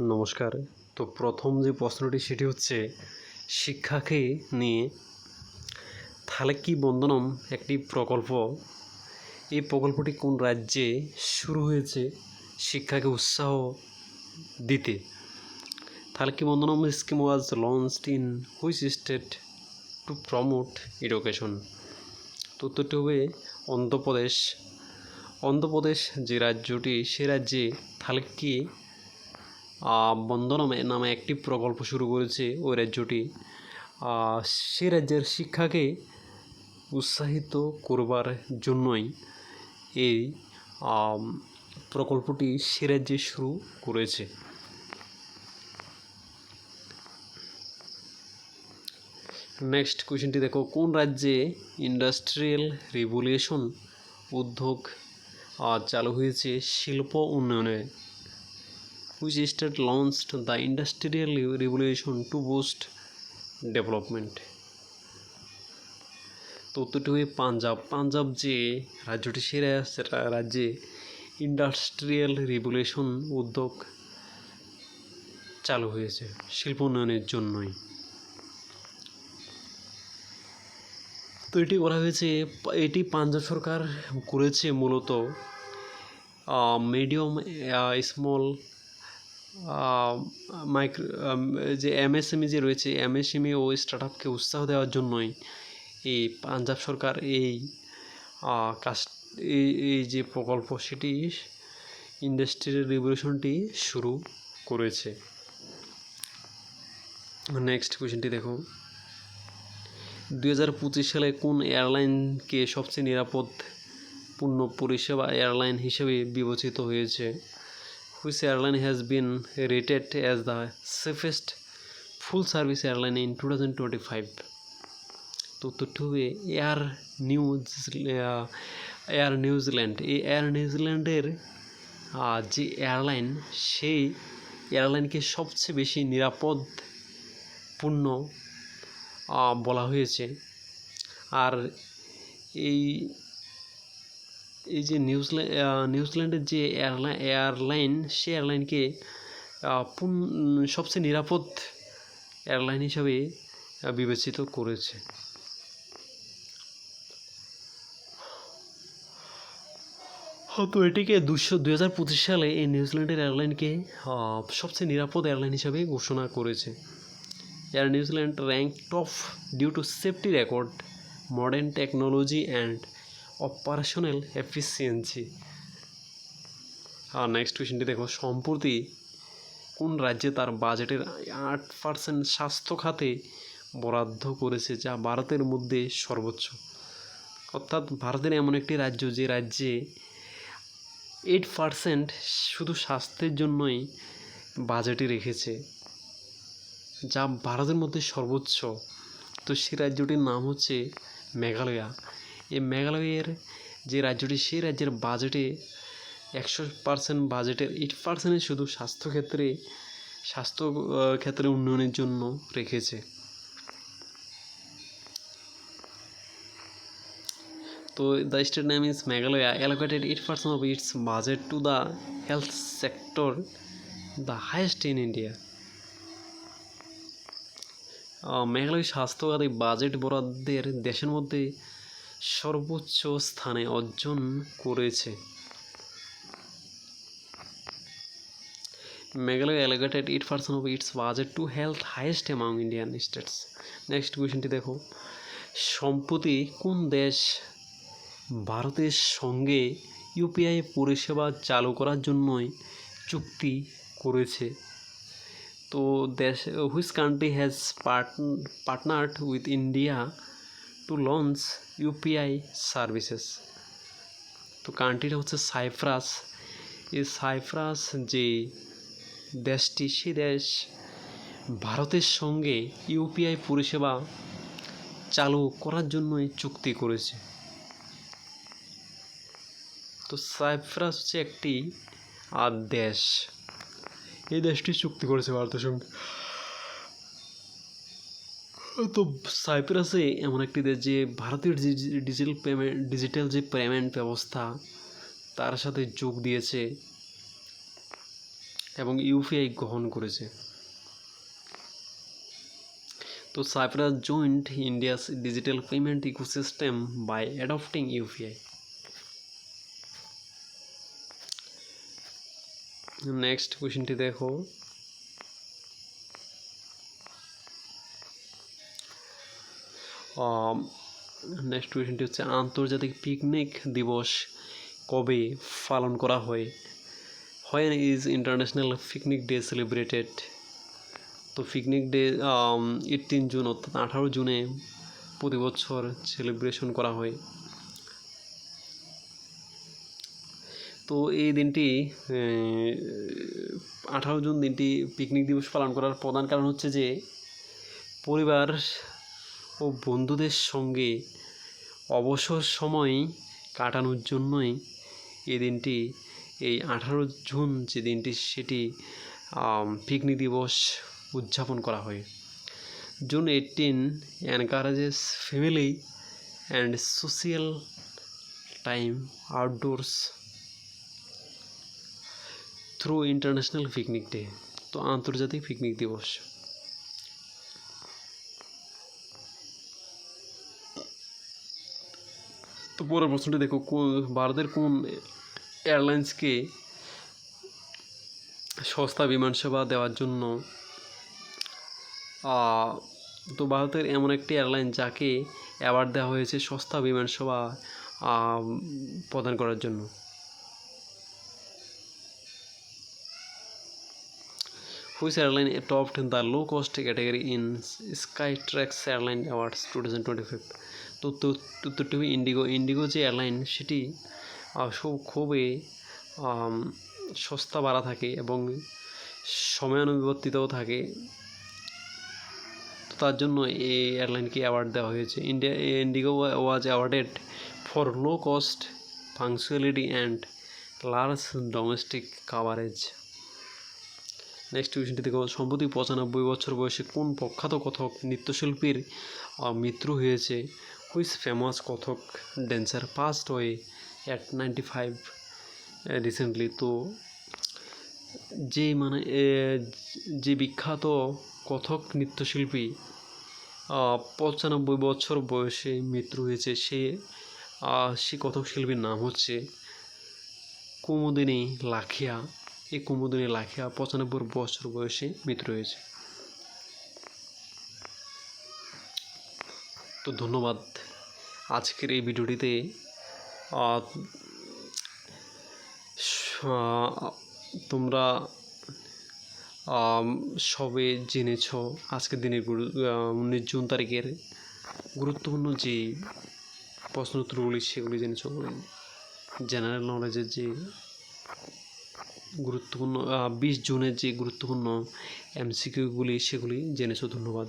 নমস্কার। তো প্রথম যে প্রশ্নটি সেটি হচ্ছে শিক্ষাকে নিয়ে তাহলে কি বন্দনম একটি প্রকল্প? এই প্রকল্পটি কোন রাজ্যে শুরু হয়েছে? শিক্ষাকে উৎসাহ দিতে। তাহলে কি বন্দনম scheme was launched in which state to promote education তো উত্তরটি হবে অন্ধ্রপ্রদেশ। অন্ধ্রপ্রদেশ যে রাজ্যটি সে রাজ্যে তাহলে কি আহ, বন্দনমে নামে একটি প্রকল্প শুরু করেছে ওই রাজ্যটি। সে রাজ্যের শিক্ষাকে উৎসাহিত করবার জন্যই এই প্রকল্পটি সে রাজ্যে শুরু করেছে। নেক্সট কোয়েশ্চেনটি দেখো, কোন রাজ্যে ইন্ডাস্ট্রিয়াল রিভলিউশন উদ্যোগ চালু হয়েছে শিল্প উন্নয়নে? Which state launched the industrial revolution to boost development. তো উত্তরটি পাঞ্জাব। পাঞ্জাব যে রাজ্যটি সে রা- সেটা রাজ্যে ইন্ডাস্ট্রিয়াল রিভলিউশন উদ্যোগ চালু হয়েছে শিল্প উন্নয়নের জন্যই। তো এটি করা হয়েছে, এটি পাঞ্জাব সরকার করেছে মূলত মিডিয়াম স্মল মাইক্রো যে এমএসএমই যে রয়েছে, এমএসএমই ও স্টার্ট আপকে উৎসাহ দেওয়ার জন্যই এই পাঞ্জাব সরকার এই কাজ, এই যে প্রকল্প সেটি ইন্ডাস্ট্রিয়াল রিভলিউশনটি শুরু করেছে। নেক্সট কোয়েশ্চেনটি দেখো। দুই হাজার পঁচিশ সালে কোন এয়ারলাইনকে সবচেয়ে নিরাপদ পূর্ণ পরিষেবা এয়ারলাইন হিসেবে বিবেচিত হয়েছে? Which airline has been rated as the safest full service airline in 2025 তো উত্তরটি হবে Air News Air New Zealand এই এয়ার নিউজিল্যান্ডের যে এয়ারলাইন সেই এয়ারলাইনকে সবচেয়ে বেশি নিরাপদ পূর্ণ আহ, বলা হয়েছে। আর এই এই যে নিউজিল্যান্ড নিউজিল্যান্ডের যে এয়ারলাইন এয়ারলাইন সে এয়ারলাইনকে সবচেয়ে নিরাপদ এয়ারলাইন হিসাবে বিবেচিত করেছে। হ্যাঁ, তো এটিকে দুশো দুই হাজার পঁচিশ সালে এই নিউজিল্যান্ডের এয়ারলাইনকে সবচেয়ে নিরাপদ এয়ারলাইন হিসাবে ঘোষণা করেছে। Air New Zealand rank top due to safety record modern technology and operational efficiency R next কোয়েশ্চেনটি দেখো। সম্প্রতি কোন রাজ্যে তার বাজেটের আট পার্সেন্ট স্বাস্থ্য খাতে বরাদ্দ করেছে যা ভারতের মধ্যে সর্বোচ্চ? অর্থাৎ ভারতের এমন একটি রাজ্য যে রাজ্যে এইট পার্সেন্ট শুধু স্বাস্থ্যের জন্যই বাজেটে রেখেছে, যা ভারতের মধ্যে সর্বোচ্চ। তো সেই রাজ্যটির নাম হচ্ছে মেঘালয়া। এই মেঘালয়ের যে রাজ্যটি, সেই রাজ্যের বাজেটে একশো পার্সেন্ট বাজেটের এইট পার্সেন্টে শুধু স্বাস্থ্যক্ষেত্রে, স্বাস্থ্য ক্ষেত্রে উন্নয়নের জন্য রেখেছে। তো the state name is Meghalaya allocated eight percent of its budget to the health sector the highest in India Meghalaya স্বাস্থ্য বাজেট বরাদ্দের দেশের মধ্যে সর্বোচ্চ স্থানে অর্জন করেছে। Meghalaya allocated eight percent of its budget to health highest among Indian states next কোয়েশ্চেনটি দেখো। সম্প্রতি কোন দেশ ভারতের সঙ্গে ইউপিআই পরিষেবা চালু করার জন্যই চুক্তি করেছে? তো দেশ which country has partnered with India to launch UPI services. তো কান্ট্রিটা হচ্ছে সাইপ্রাস। এই সাইপ্রাস যে দেশটি, সে দেশ ভারতের সঙ্গে ইউপিআই পরিষেবা চালু করার জন্যই চুক্তি করেছে। তো সাইপ্রাস হচ্ছে একটি আর দেশ এই দেশটি চুক্তি করেছে ভারতের সঙ্গে। তো সাইপ্রাসে এমন একটি দেশ যে ভারতীয় ডিজিটাল পেমেন্ট, ডিজিটাল যে পেমেন্ট ব্যবস্থা, তার সাথে যোগ দিয়েছে এবং ইউপিআই গ্রহণ করেছে। তো Cyprus joined India's digital payment ecosystem by adopting UPI next কোয়েশ্চেনটি দেখো। নেক্সট কোয়েশ্চেনটি হচ্ছে আন্তর্জাতিক পিকনিক দিবস কবে পালন করা হয়? When is international picnic day celebrated তো পিকনিক ডে এইটিন জুন অর্থাৎ আঠারো জুনে প্রতি বছর সেলিব্রেশন করা হয়। তো এই দিনটি আঠারো জুন দিনটি পিকনিক দিবস পালন করার প্রধান কারণ হচ্ছে যে, পরিবার ও বন্ধুদের সঙ্গে অবসর সময় কাটানোর জন্যই এই দিনটি, এই আঠারো জুন যে দিনটি, সেটি পিকনিক দিবস উদযাপন করা হয়। June eighteen encourages family and social time outdoors through international picnic day তো আন্তর্জাতিক পিকনিক দিবস। পরের প্রশ্নটি দেখো ভারতের কোন এয়ারলাইন্সকে সস্তা বিমান সেবা দেওয়ার জন্য তো ভারতের এমন একটি এয়ারলাইন যাকে অ্যাওয়ার্ড দেওয়া হয়েছে সস্তা বিমান সেবা প্রদান করার জন্য। Which airline topped the low cost category in Skytrax airline awards two thousand twenty তো- উত্তরটি হবে ইন্ডিগো ইন্ডিগো যে এয়ারলাইন সেটি খুবই সস্তা বাড়া থাকে এবং সময়ানুবর্তিতও থাকে। তো তার জন্য এই এয়ারলাইনকে অ্যাওয়ার্ড দেওয়া হয়েছে। India IndiGo was awarded for low cost punctuality and large domestic coverage next কোয়েশ্চনটি দেখো, সম্প্রতি পঁচানব্বই বছর বয়সে কোন প্রখ্যাত কথক, নৃত্যশিল্পীর মৃত্যু হয়েছে? Whose famous Kathak dancer passed away at ninety five recently তো যে মানে যে বিখ্যাত কথক, নৃত্যশিল্পী পঁচানব্বই বছর বয়সে মৃত্যু হয়েছে, সে সে কথক শিল্পীর নাম হচ্ছে কুমুদিনী লাখিয়া। এই কুমুদিনী লাখিয়া পঁচানব্বই বছর বয়সে মৃত্যু হয়েছে। তো ধন্যবাদ আজকের এই ভিডিওটিতে। তোমরা সবে জেনেছ আজকের দিনের উনিশ জুন তারিখের গুরুত্বপূর্ণ যে প্রশ্ন উত্তরগুলি সেগুলি জেনেছ। জেনারেল নলেজের যে গুরুত্বপূর্ণ বিশ জুনের যে গুরুত্বপূর্ণ এমসিকিউগুলি, সেগুলি জেনেছো। ধন্যবাদ।